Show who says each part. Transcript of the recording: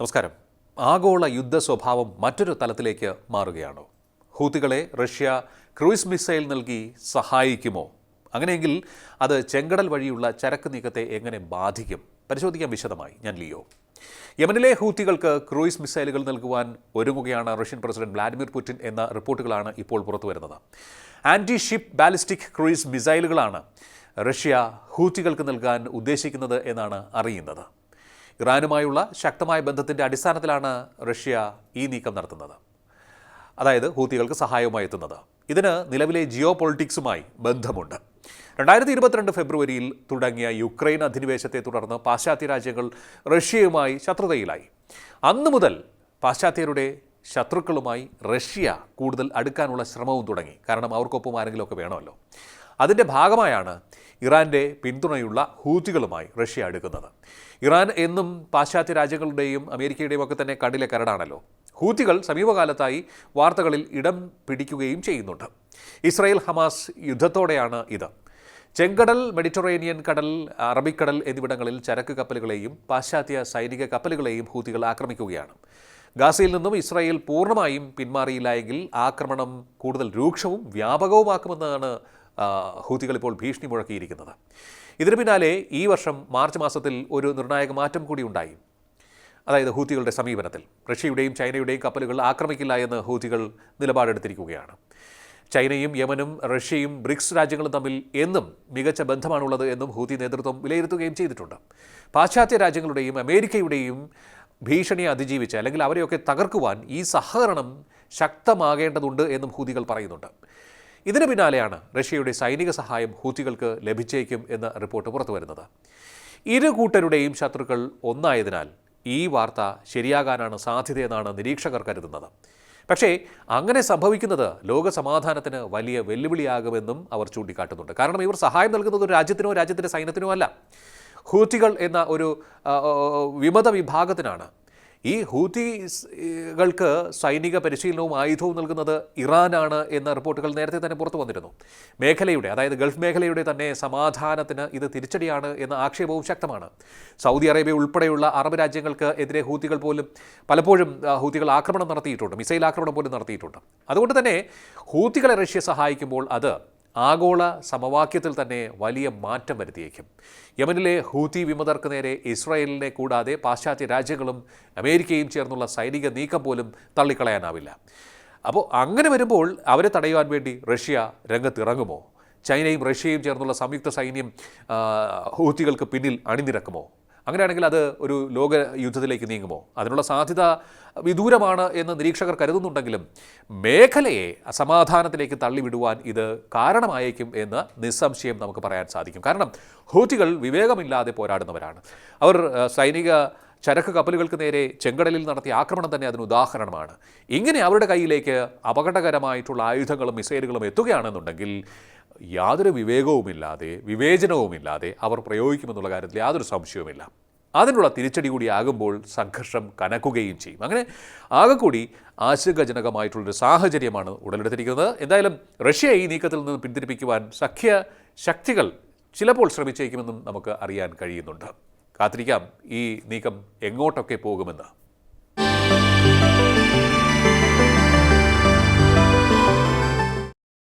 Speaker 1: നമസ്കാരം. ആഗോള യുദ്ധ സ്വഭാവം മറ്റൊരു തലത്തിലേക്ക് മാറുകയാണോ? ഹൂത്തികളെ റഷ്യ ക്രൂയിസ് മിസൈൽ നൽകി സഹായിക്കുമോ? അങ്ങനെയെങ്കിൽ അത് ചെങ്കടൽ വഴിയുള്ള ചരക്ക് നീക്കത്തെ എങ്ങനെ ബാധിക്കും? പരിശോധിക്കാൻ വിശദമായി. ഞാൻ ലിയോ. യമനിലെ ഹൂത്തികൾക്ക് ക്രൂയിസ് മിസൈലുകൾ നൽകുവാൻ ഒരുങ്ങുകയാണ് റഷ്യൻ പ്രസിഡന്റ് വ്ളാഡിമിർ പുടിൻ എന്ന റിപ്പോർട്ടുകളാണ് ഇപ്പോൾ പുറത്തു വരുന്നത് ആന്റി ഷിപ്പ് ബാലിസ്റ്റിക് ക്രൂയിസ് മിസൈലുകളാണ് റഷ്യ ഹൂത്തികൾക്ക് നൽകാൻ ഉദ്ദേശിക്കുന്നത് എന്നാണ് അറിയുന്നത്. ഇറാനുമായുള്ള ശക്തമായ ബന്ധത്തിന്റെ അടിസ്ഥാനത്തിലാണ് റഷ്യ ഈ നീക്കം നടത്തുന്നത്. അതായത് ഹൂത്തികൾക്ക് സഹായവുമായി എത്തുന്നത്. ഇതിന് നിലവിലെ ജിയോ പൊളിറ്റിക്സുമായി ബന്ധമുണ്ട്. രണ്ടായിരത്തി ഇരുപത്തിരണ്ട് ഫെബ്രുവരിയിൽ തുടങ്ങിയ യുക്രൈൻ അധിനിവേശത്തെ തുടർന്ന് പാശ്ചാത്യ രാജ്യങ്ങൾ റഷ്യയുമായി ശത്രുതയിലായി. അന്നു മുതൽ പാശ്ചാത്യരുടെ ശത്രുക്കളുമായി റഷ്യ കൂടുതൽ അടുക്കാനുള്ള ശ്രമവും തുടങ്ങി. കാരണം അവർക്കൊപ്പം ആരെങ്കിലുമൊക്കെ വേണമല്ലോ. അതിന്റെ ഭാഗമായാണ് ഇറാന്റെ പിന്തുണയുള്ള ഹൂത്തികളുമായി റഷ്യ അടുക്കുന്നത്. ഇറാൻ എന്നും പാശ്ചാത്യ രാജ്യങ്ങളുടെയും അമേരിക്കയുടെയും ഒക്കെ തന്നെ കണ്ണിലെ കരടാണല്ലോ. ഹൂത്തികൾ സമീപകാലത്തായി വാർത്തകളിൽ ഇടം പിടിക്കുകയും ചെയ്യുന്നുണ്ട്. ഇസ്രായേൽ ഹമാസ് യുദ്ധത്തോടെയാണ് ഇത്. ചെങ്കടൽ മെഡിറ്ററേനിയൻ കടൽ അറബിക്കടൽ എന്നിവിടങ്ങളിൽ ചരക്ക് കപ്പലുകളെയും പാശ്ചാത്യ സൈനിക കപ്പലുകളെയും ഹൂത്തികൾ ആക്രമിക്കുകയാണ്. ഗാസയിൽ നിന്നും ഇസ്രായേൽ പൂർണമായും പിന്മാറിയില്ല ആക്രമണം കൂടുതൽ രൂക്ഷവും വ്യാപകവുമാക്കുമെന്നാണ് ഹൂത്തികൾ ഇപ്പോൾ ഭീഷണി മുഴക്കിയിരിക്കുന്നത്. ഇതിനു പിന്നാലെ ഈ വർഷം മാർച്ച് മാസത്തിൽ ഒരു നിർണായക മാറ്റം കൂടി ഉണ്ടായി. അതായത് ഹൂത്തികളുടെ സമീപനത്തിൽ. റഷ്യയുടെയും ചൈനയുടെയും കപ്പലുകൾ ആക്രമിക്കില്ല എന്ന് ഹൂത്തികൾ നിലപാടെടുത്തിരിക്കുകയാണ്. ചൈനയും യമനും റഷ്യയും ബ്രിക്സ് രാജ്യങ്ങളും തമ്മിൽ എന്നും മികച്ച ബന്ധമാണുള്ളത് എന്നും ഹൂത്തി നേതൃത്വം വിലയിരുത്തുകയും ചെയ്തിട്ടുണ്ട്. പാശ്ചാത്യ രാജ്യങ്ങളുടെയും അമേരിക്കയുടെയും ഭീഷണിയെ അതിജീവിച്ച് അല്ലെങ്കിൽ അവരെയൊക്കെ തകർക്കുവാൻ ഈ സഹകരണം ശക്തമാകേണ്ടതുണ്ട് എന്നും ഹൂതികൾ പറയുന്നുണ്ട്. ഇതിന് പിന്നാലെയാണ് റഷ്യയുടെ സൈനിക സഹായം ഹൂത്തികൾക്ക് ലഭിച്ചേക്കും എന്ന റിപ്പോർട്ട് പുറത്തു വരുന്നത് ഇരു കൂട്ടരുടെയും ശത്രുക്കൾ ഒന്നായതിനാൽ ഈ വാർത്ത ശരിയാകാനാണ് സാധ്യതയെന്നാണ് നിരീക്ഷകർ കരുതുന്നത്. പക്ഷേ അങ്ങനെ സംഭവിക്കുന്നത് ലോക സമാധാനത്തിന് വലിയ വെല്ലുവിളിയാകുമെന്നും അവർ ചൂണ്ടിക്കാട്ടുന്നുണ്ട്. കാരണം ഇവർ സഹായം നൽകുന്നത് ഒരു രാജ്യത്തിനോ രാജ്യത്തിന്റെ സൈന്യത്തിനോ അല്ല. ഹൂത്തികൾ എന്ന ഒരു വിമത വിഭാഗത്തിനാണ്. ഈ ഹൂത്തികൾക്ക് സൈനിക പരിശീലനവും ആയുധവും നൽകുന്നത് ഇറാനാണ് എന്ന റിപ്പോർട്ടുകൾ നേരത്തെ തന്നെ പുറത്തു വന്നിരുന്നു. മേഖലയുടെ അതായത് ഗൾഫ് മേഖലയുടെ തന്നെ സമാധാനത്തിന് ഇത് തിരിച്ചടിയാണ് എന്ന ആക്ഷേപവും ശക്തമാണ്. സൗദി അറേബ്യ ഉൾപ്പെടെയുള്ള അറബ് രാജ്യങ്ങൾക്ക് എതിരെ ഹൂത്തികൾ പോലും പലപ്പോഴും ഹൂതികൾ ആക്രമണം നടത്തിയിട്ടുണ്ട് മിസൈൽ ആക്രമണം പോലും നടത്തിയിട്ടുണ്ട്. അതുകൊണ്ട് തന്നെ ഹൂതികളെ റഷ്യ സഹായിക്കുമ്പോൾ അത് ആഗോള സമവാക്യത്തിൽ തന്നെ വലിയ മാറ്റം വരുത്തിയേക്കും. യമനിലെ ഹൂത്തി വിമതർക്ക് നേരെ ഇസ്രായേലിനെ കൂടാതെ പാശ്ചാത്യ രാജ്യങ്ങളും അമേരിക്കയും ചേർന്നുള്ള സൈനിക നീക്കം പോലും തള്ളിക്കളയാനാവില്ല. അപ്പോൾ അങ്ങനെ വരുമ്പോൾ അവരെ തടയുവാൻ വേണ്ടി റഷ്യ രംഗത്തിറങ്ങുമോ? ചൈനയും റഷ്യയും ചേർന്നുള്ള സംയുക്ത സൈന്യം ഹൂത്തികൾക്ക് പിന്നിൽ അണിനിരക്കുമോ? അങ്ങനെയാണെങ്കിൽ അത് ഒരു ലോക യുദ്ധത്തിലേക്ക് നീങ്ങുമോ? അതിനുള്ള സാധ്യത വിദൂരമാണ് എന്ന് നിരീക്ഷകർ കരുതുന്നുണ്ടെങ്കിലും മേഖലയെ അസമാധാനത്തിലേക്ക് തള്ളിവിടുവാൻ ഇത് കാരണമായേക്കും എന്ന് നിസ്സംശയം നമുക്ക് പറയാൻ സാധിക്കും. കാരണം ഹൂത്തികൾ വിവേകമില്ലാതെ പോരാടുന്നവരാണ്. അവർ സൈനിക ചരക്ക് കപ്പലുകൾക്ക് നേരെ ചെങ്കടലിൽ നടത്തിയ ആക്രമണം തന്നെ അതിന് ഉദാഹരണമാണ്. ഇങ്ങനെ അവരുടെ കയ്യിലേക്ക് അപകടകരമായിട്ടുള്ള ആയുധങ്ങളും മിസൈലുകളും എത്തുകയാണെന്നുണ്ടെങ്കിൽ യാതൊരു വിവേകവുമില്ലാതെ വിവേചനവുമില്ലാതെ അവർ പ്രയോഗിക്കുമെന്നുള്ള കാര്യത്തിൽ യാതൊരു സംശയവുമില്ല. അതിനുള്ള തിരിച്ചടി കൂടി ആകുമ്പോൾ സംഘർഷം കനക്കുകയും ചെയ്യും. അങ്ങനെ ആകെ കൂടി ആശങ്കജനകമായിട്ടുള്ളൊരു സാഹചര്യമാണ് ഉടലെടുത്തിരിക്കുന്നത്. എന്തായാലും റഷ്യ ഈ നീക്കത്തിൽ നിന്ന് പിന്തിരിപ്പിക്കുവാൻ സഖ്യ ശക്തികൾ ചിലപ്പോൾ ശ്രമിച്ചേക്കുമെന്നും നമുക്ക് അറിയാൻ കഴിയുന്നുണ്ട്. കാത്തിരിക്കാം ഈ നീക്കം എങ്ങോട്ടൊക്കെ പോകുമെന്ന്.